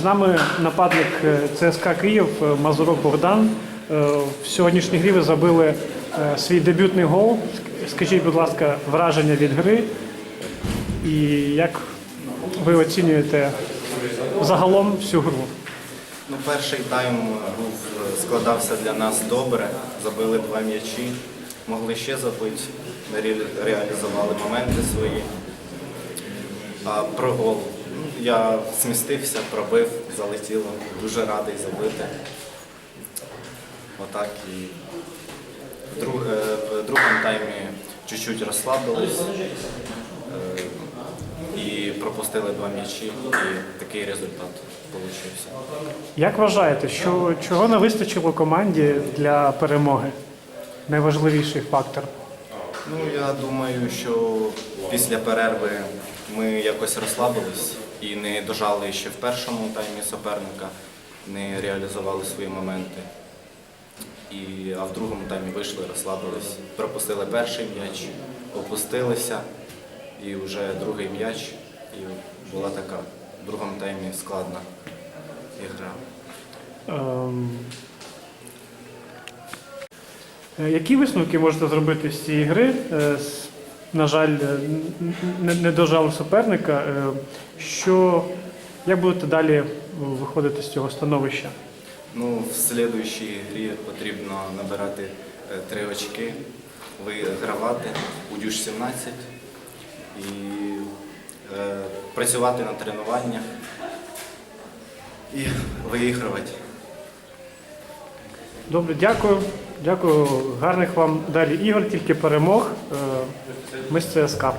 З нами нападник е, ЦСКА Київ е, Мазурок Богдан. Е, В сьогоднішній грі ви забили свій дебютний гол. Скажіть, будь ласка, враження від гри і як ви оцінюєте загалом всю гру? Ну, перший тайм був, складався для нас добре. Забили два м'ячі, могли ще забити, ре- реалізували моменти свої. А про гол. Я змістився, пробив, залетіло. Дуже радий забити. Отак і в, друг, е, в другому таймі чуть-чуть розслабились. е, І пропустили два м'ячі, і такий результат вийшов. Як вважаєте, що чого не вистачило команді для перемоги? Найважливіший фактор. Ну, я думаю, що після перерви ми якось розслабились і не дожали ще в першому таймі суперника, не реалізували свої моменти. І, а в другому таймі вийшли, розслабились, пропустили перший м'яч, опустилися, і вже другий м'яч, і була така в другому таймі складна ігра. Ем, е, Які висновки можете зробити з цієї гри? Е, с- На жаль, е, не, дожали суперника. Е, Що, як будете далі виходити з цього становища? Ну, в слідуючій грі потрібно набирати е, три очки, вигравати у дюш 17 і е, працювати на тренуваннях і виігрувати. Добре, дякую. Дякую. Гарних вам далі ігор, тільки перемог. Е, Ми з ЦСКА.